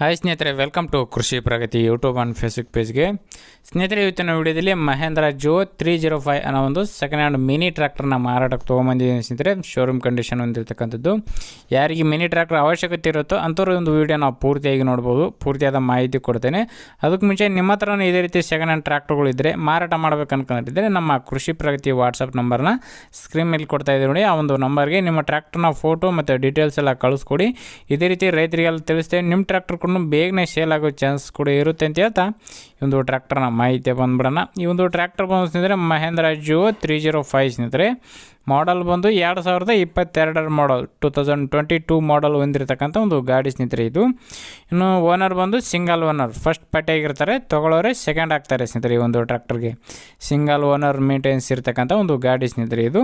Hi ಸ್ನೇಹಿತರೆ welcome to Krishi Pragati YouTube and Facebook ಪೇಜ್ಗೆ ಸ್ನೇಹಿತರೆ, ಇವತ್ತಿನ ವಿಡಿಯೋದಲ್ಲಿ ಮಹೇಂದ್ರ ಜೋ ತ್ರೀ ಜೀರೋ ಫೈವ್ ಅನ್ನೋ ಒಂದು ಸೆಕೆಂಡ್ ಹ್ಯಾಂಡ್ ಮಿನಿ ಟ್ರ್ಯಾಕ್ಟರ್ನ ಮಾರಾಟಕ್ಕೆ ತೊಗೊಂಬಂದಿದ್ದೀನಿ ಸ್ನೇಹಿತರೆ. ಶೋರೂಮ್ ಕಂಡೀಷನ್ ಹೊಂದಿರತಕ್ಕಂಥದ್ದು ಯಾರಿಗೆ ಮಿನಿ ಟ್ರ್ಯಾಕ್ಟರ್ ಅವಶ್ಯಕತೆ ಇರುತ್ತೋ ಅಂಥವ್ರು ಒಂದು ವೀಡಿಯೋ ನಾವು ಪೂರ್ತಿಯಾಗಿ ನೋಡ್ಬೋದು. ಪೂರ್ತಿಯಾದ ಮಾಹಿತಿ ಕೊಡ್ತೇನೆ. ಅದಕ್ಕೆ ಮುಂಚೆ ನಿಮ್ಮ ಹತ್ರನೂ ಇದೇ ರೀತಿ ಸೆಕೆಂಡ್ ಹ್ಯಾಂಡ್ ಟ್ರ್ಯಾಕ್ಟರ್ಗಳಿದ್ದರೆ ಮಾರಾಟ ಮಾಡಬೇಕು ಅನ್ಕೊಂಡಿದ್ದರೆ ನಮ್ಮ ಕೃಷಿ ಪ್ರಗತಿ ವಾಟ್ಸಪ್ ನಂಬರ್ನ ಸ್ಕ್ರೀನ್ ಮೇಲೆ ಕೊಡ್ತಾ ಇದ್ದೀವಿ ನೋಡಿ. ಆ ಒಂದು ನಂಬರ್ಗೆ ನಿಮ್ಮ ಟ್ರ್ಯಾಕ್ಟರ್ನ ಫೋಟೋ ಮತ್ತು ಡೀಟೇಲ್ಸ್ ಎಲ್ಲ ಕಳಿಸ್ಕೊಡಿ. ಇದೇ ರೀತಿ ರೈತರಿಗೆಲ್ಲ ತಿಳಿಸ್ತೇವೆ ನಿಮ್ಮ ಟ್ರ್ಯಾಕ್ಟರ್ ಕೂಡ ಬೇಗನೆ ಸೇಲ್ ಆಗೋ ಚಾನ್ಸ್ ಕೂಡ ಇರುತ್ತೆ ಅಂತ ಹೇಳ್ತಾ ಈ ಒಂದು ಟ್ರ್ಯಾಕ್ಟರ್ನ ಮಾಹಿತಿ ಬಂದ್ಬಿಡೋಣ. ಈ ಒಂದು ಟ್ರ್ಯಾಕ್ಟರ್ ಬಂದ್ರೆ ಮಹೇಂದ್ರ ಜೋ ತ್ರೀ ಜೀರೋ ಫೈವ್ ಸ್ನೇಹಿತರೆ ಮಾಡಲ್ ಬಂದು ಎರಡು ಸಾವಿರದ ಇಪ್ಪತ್ತೆರಡರ model two thousand twenty two model ಹೊಂದಿರತಕ್ಕಂಥ ಒಂದು ಗಾಡಿ ಸ್ನೇಹಿತರೆ ಇದು. ಇನ್ನು ಓನರ್ ಬಂದು ಸಿಂಗಲ್ ಓನರ್ ಫಸ್ಟ್ ಪಟ್ಟಿಯಾಗಿರ್ತಾರೆ ತೊಗೊಳೋರೆ ಸೆಕೆಂಡ್ ಆಗ್ತಾರೆ ಸ್ನೇಹಿತರೆ ಈ ಒಂದು ಟ್ರ್ಯಾಕ್ಟರ್ಗೆ ಸಿಂಗಲ್ ಓನರ್ ಮೇಂಟೆನೆನ್ಸ್ ಇರ್ತಕ್ಕಂಥ ಒಂದು ಗಾಡಿ ಸ್ನೇಹಿತರೆ ಇದು.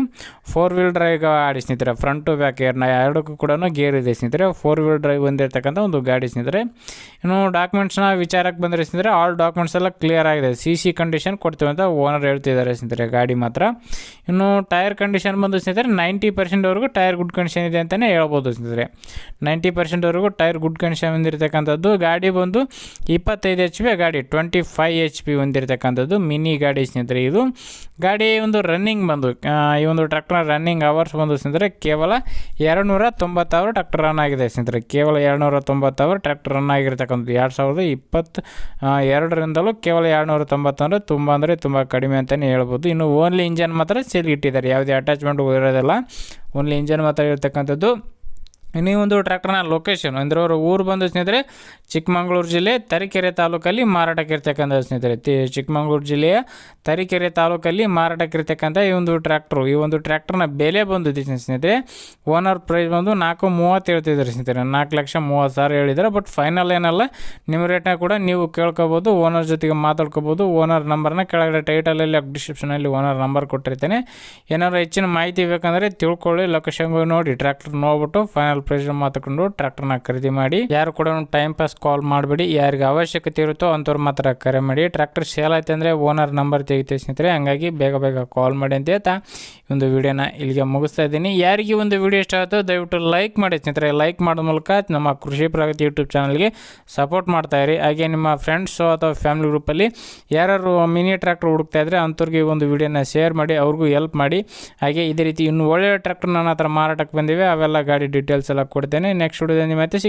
ಫೋರ್ ವೀಲ್ ಡ್ರೈವ್ ಗಾಡಿ ಸ್ನೇಹಿತರೆ ಫ್ರಂಟ್ ಟು ಬ್ಯಾಕ್ ಏರ್ನ ಎರಡಕ್ಕೂ ಕೂಡ ಗೇರ್ ಇದೆ ಸ್ನೇಹಿತರೆ. ಫೋರ್ ವೀಲ್ ಡ್ರೈವ್ ಹೊಂದಿರತಕ್ಕಂಥ ಒಂದು ಗಾಡಿ ಸ್ನೇಹಿತರೆ. ಇನ್ನು ಡಾಕ್ಯುಮೆಂಟ್ಸ್ನ ವಿಚಾರಕ್ಕೆ ಬಂದರೆ ಸ್ನೇಹಿತರೆ ಆಲ್ ಡಾಕ್ಯುಮೆಂಟ್ಸ್ ಎಲ್ಲ ಕ್ಲಿಯರ್ ಆಗಿದೆ. ಸಿ ಸಿ ಕಂಡೀಷನ್ ಕೊಡ್ತೀವಿ ಅಂತ ಓನರ್ ಹೇಳ್ತಿದ್ದಾರೆ ಸ್ನೇಹಿತರೆ ಗಾಡಿ ಮಾತ್ರ. ಇನ್ನು ಟೈರ್ ಕಂಡೀಷನ್ ಬಂದು ಸ್ನೇಹಿತರೆ, ನೈಂಟಿ ಪರ್ಸೆಂಟ್ವರೆಗೂ ಟೈರ್ ಗುಡ್ ಕಂಡೀಷನ್ ಇದೆ ಅಂತಲೇ ಹೇಳ್ಬೋದು ಸ್ನೇಹಿತರೆ. ನೈಂಟಿ ಪರ್ಸೆಂಟ್ವರೆಗೂ ಟೈರ್ ಗುಡ್ ಕಂಡೀಷನ್ ಹೊಂದಿರತಕ್ಕಂಥದ್ದು ಗಾಡಿ ಬಂದು ಇಪ್ಪತ್ತೈದು ಎಚ್ ಪಿ ಗಾಡಿ ಟ್ವೆಂಟಿ ಫೈವ್ ಎಚ್ ಪಿ ಹೊಂದಿರತಕ್ಕಂಥದ್ದು ಮಿನಿ ಗಾಡಿ ಸ್ನೇಹಿತರೆ ಇದು. ಗಾಡಿ ಒಂದು ರನ್ನಿಂಗ್ ಬಂದು ಈ ಒಂದು ಟ್ರ್ಯಾಕ್ಟರ್ ರನ್ನಿಂಗ್ ಅವರ್ಸ್ ಬಂದು ಸ್ನೇಹಿತರೆ, ಕೇವಲ ಎರಡು ನೂರ ತೊಂಬತ್ತಾರು ಟ್ರ್ಯಾಕ್ಟರ್ ರನ್ ಆಗಿದೆ ಸ್ನೇಹಿತರೆ. ಕೇವಲ ಎರಡು ನೂರ ತೊಂಬತ್ತಾರು ಟ್ರ್ಯಾಕ್ಟರ್ ರನ್ ಆಗಿರ್ತಕ್ಕಂಥದ್ದು. ಎರಡು ಸಾವಿರದ ಇಪ್ಪತ್ತು ಎರಡರಿಂದಲೂ ಕೇವಲ ಎರಡುನೂರ ತೊಂಬತ್ತಂದರೆ ತುಂಬ ಅಂದರೆ ತುಂಬ ಕಡಿಮೆ ಅಂತಲೇ ಹೇಳ್ಬೋದು. ಇನ್ನು ಓನ್ಲಿ ಇಂಜನ್ ಮಾತ್ರ ಸೇಲ್ ಇಟ್ಟಿದ್ದಾರೆ. ಯಾವುದೇ ಅಟ್ಯಾಚ್ಮೆಂಟ್ ಇರೋದಿಲ್ಲ ಓನ್ಲಿ ಇಂಜನ್ ಮಾತ್ರ ಇರತಕ್ಕಂಥದ್ದು. ಇನ್ನು ಒಂದು ಟ್ರ್ಯಾಕ್ಟರ್ನ ಲೊಕೇಶನ್ ಅಂದರೆ ಅವರು ಊರು ಬಂದು ಸ್ನೇಹಿತರೆ, ಚಿಕ್ಕಮಗಳೂರು ಜಿಲ್ಲೆ ತರೀಕೆರೆ ತಾಲೂಕಲ್ಲಿ ಮಾರಾಟಕ್ಕಿರ್ತಕ್ಕಂಥ ಸ್ನೇಹಿತರೆ. ಚಿಕ್ಕಮಗಳೂರು ಜಿಲ್ಲೆಯ ತರೀಕೆರೆ ತಾಲೂಕಲ್ಲಿ ಮಾರಾಟಕ್ಕಿರ್ತಕ್ಕಂಥ ಈ ಒಂದು ಟ್ರ್ಯಾಕ್ಟ್ರು. ಈ ಒಂದು ಟ್ರ್ಯಾಕ್ಟರ್ನ ಬೆಲೆ ಬಂದು ಸ್ನೇಹಿತರೆ. ಓನರ್ ಪ್ರೈಸ್ ಬಂದು ನಾಲ್ಕು ಮೂವತ್ತು ಹೇಳ್ತಿದ್ದಾರೆ ಸ್ನೇಹಿತರೆ. ನಾಲ್ಕು ಲಕ್ಷ ಮೂವತ್ತು ಸಾವಿರ ಹೇಳಿದ್ದಾರೆ ಬಟ್ ಫೈನಲ್ ಏನಲ್ಲ, ನಿಮ್ಮ ರೇಟ್ನ ಕೂಡ ನೀವು ಕೇಳ್ಕೊಬೋದು ಓನರ್ ಜೊತೆಗೆ ಮಾತಾಡ್ಕೋಬೋದು ಓನರ್ ನಂಬರ್ನ ಕೆಳಗಡೆ ಟೈಟಲಲ್ಲಿ ಡಿಸ್ಕ್ರಿಪ್ಷನಲ್ಲಿ ಓನರ್ ನಂಬರ್ ಕೊಟ್ಟಿರ್ತೇನೆ. ಏನಾದ್ರು ಹೆಚ್ಚಿನ ಮಾಹಿತಿ ಬೇಕಂದರೆ ತಿಳ್ಕೊಳ್ಳಿ ಲೊಕೇಶನ್ಗೆ ನೋಡಿ ಟ್ರ್ಯಾಕ್ಟರ್ ನೋಡ್ಬಿಟ್ಟು ಫೈನಲ್ ಪ್ರೈಸ್ ಮಾತಾಡ್ಕೊಂಡು ಟ್ರ್ಯಾಕ್ಟರ್ನ ಖರೀದಿ ಮಾಡಿ, ಯಾರು ಕೂಡ ಟೈಮ್ ಪಾಸ್ ಕಾಲ್ ಮಾಡಬೇಡಿ, ಯಾರಿಗೆ ಅವಶ್ಯಕತೆ ಇರುತ್ತೋ ಅಂತವ್ರು ಮಾತ್ರ ಕರೆ ಮಾಡಿ. ಟ್ರ್ಯಾಕ್ಟರ್ ಸೇಲ್ ಆಯ್ತು ಅಂದರೆ ಓನರ್ ನಂಬರ್ ತೆಗಿತೀವಿ ಸ್ನೇಹಿತರೆ, ಹಂಗಾಗಿ ಬೇಗ ಬೇಗ ಕಾಲ್ ಮಾಡಿ ಅಂತ ಹೇಳ್ತಾ ಒಂದು ವಿಡಿಯೋನ ಇಲ್ಲಿಗೆ ಮುಗಿಸ್ತಾ ಇದ್ದೀನಿ. ಯಾರಿಗೆ ಒಂದು ವಿಡಿಯೋ ಇಷ್ಟ ಆಯಿತು ದಯವಿಟ್ಟು ಲೈಕ್ ಮಾಡಿ ಸ್ನೇಹಿತರೆ. ಲೈಕ್ ಮಾಡೋ ಮೂಲಕ ನಮ್ಮ ಕೃಷಿ ಪ್ರಗತಿ ಯೂಟ್ಯೂಬ್ ಚಾನಲ್ಗೆ ಸಪೋರ್ಟ್ ಮಾಡ್ತಾ ಇರಿ. ಹಾಗೆ ನಿಮ್ಮ ಫ್ರೆಂಡ್ಸು ಅಥವಾ ಫ್ಯಾಮಿಲಿ ಗ್ರೂಪಲ್ಲಿ ಯಾರು ಮಿನಿ ಟ್ರ್ಯಾಕ್ಟರ್ ಹುಡುಕ್ತಾ ಇದ್ದರೆ ಅಂಥವ್ರಿಗೆ ಒಂದು ವಿಡಿಯೋನ ಶೇರ್ ಮಾಡಿ, ಅವ್ರಿಗೂ ಹೆಲ್ಪ್ ಮಾಡಿ. ಹಾಗೆ ಇದೇ ರೀತಿ ಇನ್ನು ಒಳ್ಳೆಯ ಟ್ರ್ಯಾಕ್ಟರ್ ನನ್ನ ಹತ್ರ ಮಾರಾಟಕ್ಕೆ ಬಂದಿವೆ. ಅವೆಲ್ಲ ಗಾಡಿ ಡೀಟೇಲ್ಸ್ ಎಲ್ಲ ಕೊಡ್ತೇನೆ. ನೆಕ್ಸ್ಟ್ ವಿಡಿಯೋದಲ್ಲಿ ಮತ್ತೆ ಸಿಗ್